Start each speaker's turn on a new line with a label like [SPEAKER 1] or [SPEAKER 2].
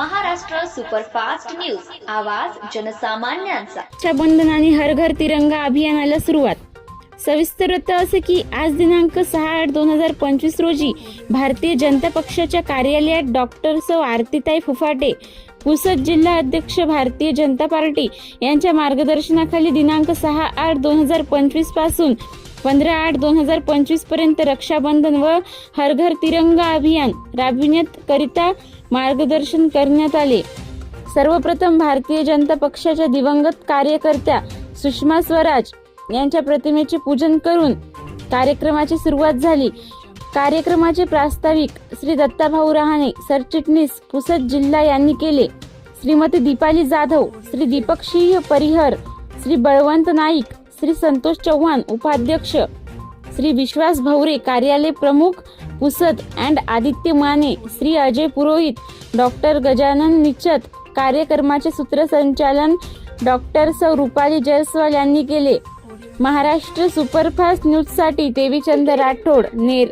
[SPEAKER 1] Superfast news. आवाज जनसामान्यांचा.
[SPEAKER 2] रक्षाबंधन हर घर तिरंगा अभियानाला सुरुवात. सविस्तर वृत्त असे की आज दिनांक सहा आठ दोन हजार पंचवीस रोजी भारतीय जनता पक्षाच्या कार्यालयात डॉक्टर सौ आरतीताई फुफाटे पुसद जिल्हा अध्यक्ष भारतीय जनता पार्टी यांच्या मार्गदर्शनाखाली दिनांक सहा आठ दोन हजार पंचवीसपासून पंधरा आठ दोन हजार पंचवीसपर्यंत रक्षाबंधन व हर घर तिरंगा अभियान राबविण्याकरिता मार्गदर्शन करण्यात आले. सर्वप्रथम भारतीय जनता पक्षाच्या दिवंगत कार्यकर्त्या सुषमा स्वराज यांच्या प्रतिमेचे पूजन करून कार्यक्रमाची सुरुवात झाली. कार्यक्रमाचे प्रास्ताविक श्री दत्ताभाऊ रहाणे सरचिटणीस पुसद जिल्हा यांनी केले. श्रीमती दीपाली जाधव श्री दीपक सिंह परिहर श्री बळवंत नाईक श्री संतोष चव्हाण उपाध्यक्ष श्री विश्वास भवरे कार्यालय प्रमुख पुसद अँड आदित्य माने श्री अजय पुरोहित डॉक्टर गजानन निचत कार्यक्रमाचे सूत्रसंचालन डॉक्टर सौ. रुपाली जयस्वाल यांनी केले. महाराष्ट्र सुपरफास्ट न्यूजसाठी देवीचंद राठोड नेर